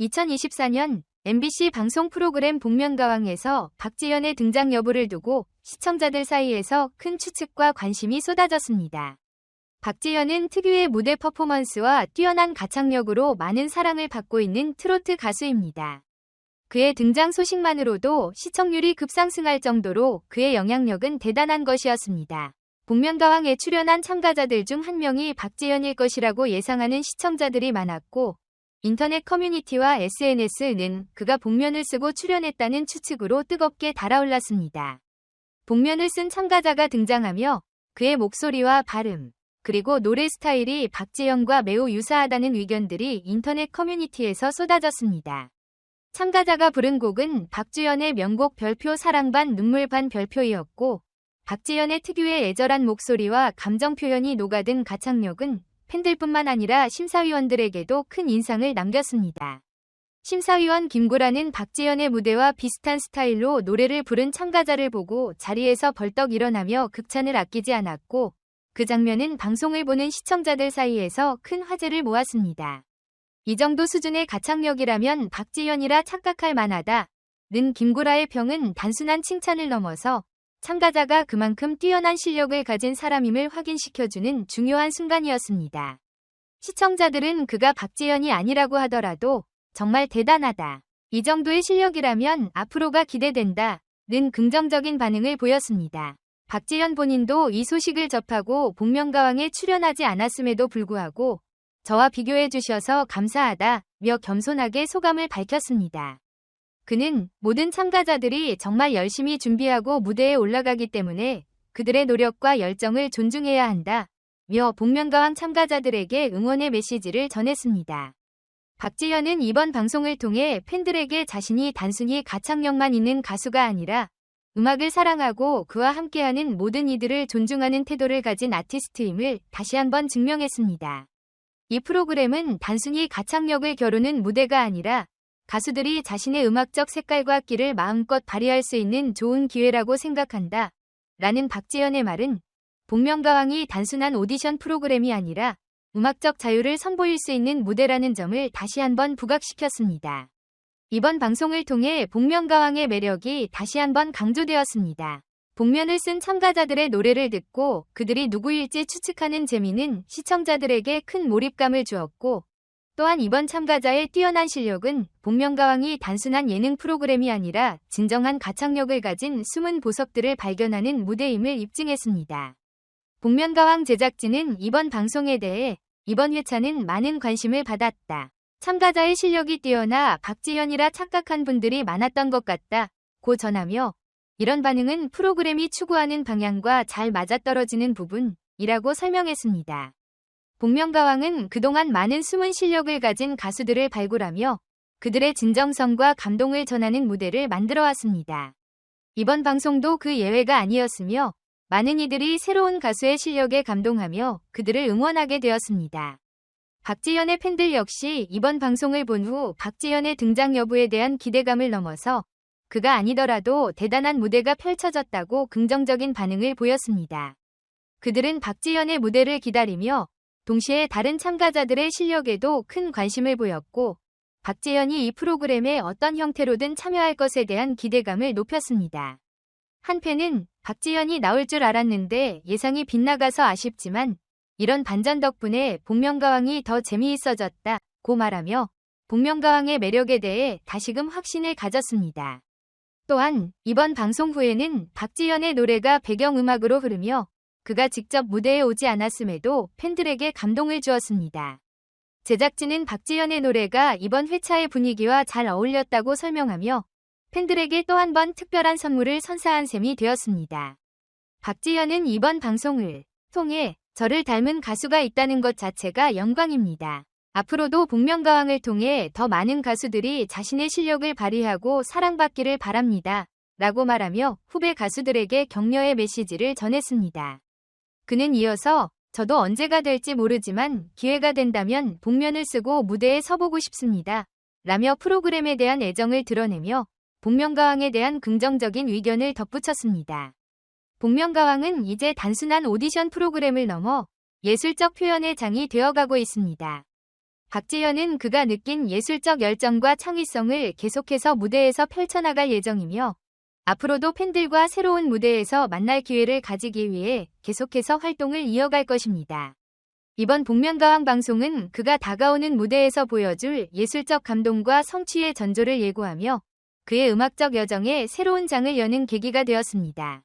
2024년 MBC 방송 프로그램 복면가왕에서 박지현의 등장 여부를 두고 시청자들 사이에서 큰 추측과 관심이 쏟아졌습니다. 박지현은 특유의 무대 퍼포먼스와 뛰어난 가창력으로 많은 사랑을 받고 있는 트로트 가수입니다. 그의 등장 소식만으로도 시청률이 급상승할 정도로 그의 영향력은 대단한 것이었습니다. 복면가왕에 출연한 참가자들 중 한 명이 박지현일 것이라고 예상하는 시청자들이 많았고 인터넷 커뮤니티와 SNS는 그가 복면을 쓰고 출연했다는 추측으로 뜨겁게 달아올랐습니다. 복면을 쓴 참가자가 등장하며 그의 목소리와 발음, 그리고 노래 스타일이 박지현과 매우 유사하다는 의견들이 인터넷 커뮤니티에서 쏟아졌습니다. 참가자가 부른 곡은 박주연의 명곡 별표 사랑반 눈물반 별표이었고 박지현의 특유의 애절한 목소리와 감정 표현이 녹아든 가창력은 팬들뿐만 아니라 심사위원들에게도 큰 인상을 남겼습니다. 심사위원 김구라는 박지현의 무대와 비슷한 스타일로 노래를 부른 참가자를 보고 자리에서 벌떡 일어나며 극찬을 아끼지 않았고 그 장면은 방송을 보는 시청자들 사이에서 큰 화제를 모았습니다. 이 정도 수준의 가창력이라면 박지현이라 착각할 만하다. 는 김구라의 평은 단순한 칭찬을 넘어서 참가자가 그만큼 뛰어난 실력을 가진 사람임을 확인시켜주는 중요한 순간이었습니다. 시청자들은 그가 박지현이 아니라고 하더라도 정말 대단하다. 이 정도의 실력이라면 앞으로가 기대된다. 는 긍정적인 반응을 보였습니다. 박지현 본인도 이 소식을 접하고 복면가왕에 출연하지 않았음에도 불구하고 저와 비교해 주셔서 감사하다 며 겸손하게 소감을 밝혔습니다. 그는 모든 참가자들이 정말 열심히 준비하고 무대에 올라가기 때문에 그들의 노력과 열정을 존중해야 한다. 며 복면가왕 참가자들에게 응원의 메시지를 전했습니다. 박지현은 이번 방송을 통해 팬들에게 자신이 단순히 가창력만 있는 가수가 아니라 음악을 사랑하고 그와 함께하는 모든 이들을 존중하는 태도를 가진 아티스트임을 다시 한번 증명했습니다. 이 프로그램은 단순히 가창력을 겨루는 무대가 아니라 가수들이 자신의 음악적 색깔과 끼를 마음껏 발휘할 수 있는 좋은 기회라고 생각한다. 라는 박지현의 말은 복면가왕이 단순한 오디션 프로그램이 아니라 음악적 자유를 선보일 수 있는 무대라는 점을 다시 한번 부각시켰습니다. 이번 방송을 통해 복면가왕의 매력이 다시 한번 강조되었습니다. 복면을 쓴 참가자들의 노래를 듣고 그들이 누구일지 추측하는 재미는 시청자들에게 큰 몰입감을 주었고 또한 이번 참가자의 뛰어난 실력은 복면가왕이 단순한 예능 프로그램이 아니라 진정한 가창력을 가진 숨은 보석들을 발견하는 무대임을 입증했습니다. 복면가왕 제작진은 이번 방송에 대해 이번 회차는 많은 관심을 받았다. 참가자의 실력이 뛰어나 박지현이라 착각한 분들이 많았던 것 같다. 고 전하며 이런 반응은 프로그램이 추구하는 방향과 잘 맞아떨어지는 부분이라고 설명했습니다. 복면가왕은 그동안 많은 숨은 실력을 가진 가수들을 발굴하며 그들의 진정성과 감동을 전하는 무대를 만들어 왔습니다. 이번 방송도 그 예외가 아니었으며 많은 이들이 새로운 가수의 실력에 감동하며 그들을 응원하게 되었습니다. 박지현의 팬들 역시 이번 방송을 본 후 박지현의 등장 여부에 대한 기대감을 넘어서 그가 아니더라도 대단한 무대가 펼쳐졌다고 긍정적인 반응을 보였습니다. 그들은 박지현의 무대를 기다리며 동시에 다른 참가자들의 실력에도 큰 관심을 보였고 박재현이 이 프로그램에 어떤 형태로든 참여할 것에 대한 기대감을 높였습니다. 한편은 박지현이 나올 줄 알았는데 예상이 빗나가서 아쉽지만 이런 반전 덕분에 복면가왕이 더 재미있어졌다 고 말하며 복면가왕의 매력에 대해 다시금 확신을 가졌습니다. 또한 이번 방송 후에는 박지현의 노래가 배경음악으로 흐르며 그가 직접 무대에 오지 않았음에도 팬들에게 감동을 주었습니다. 제작진은 박지현의 노래가 이번 회차의 분위기와 잘 어울렸다고 설명하며 팬들에게 또 한 번 특별한 선물을 선사한 셈이 되었습니다. 박지현은 이번 방송을 통해 저를 닮은 가수가 있다는 것 자체가 영광입니다. 앞으로도 복면가왕을 통해 더 많은 가수들이 자신의 실력을 발휘하고 사랑받기를 바랍니다. 라고 말하며 후배 가수들에게 격려의 메시지를 전했습니다. 그는 이어서 저도 언제가 될지 모르지만 기회가 된다면 복면을 쓰고 무대에 서보고 싶습니다. 라며 프로그램에 대한 애정을 드러내며 복면가왕에 대한 긍정적인 의견을 덧붙였습니다. 복면가왕은 이제 단순한 오디션 프로그램을 넘어 예술적 표현의 장이 되어가고 있습니다. 박재현은 그가 느낀 예술적 열정과 창의성을 계속해서 무대에서 펼쳐나갈 예정이며 앞으로도 팬들과 새로운 무대에서 만날 기회를 가지기 위해 계속해서 활동을 이어갈 것입니다. 이번 복면가왕 방송은 그가 다가오는 무대에서 보여줄 예술적 감동과 성취의 전조를 예고하며 그의 음악적 여정에 새로운 장을 여는 계기가 되었습니다.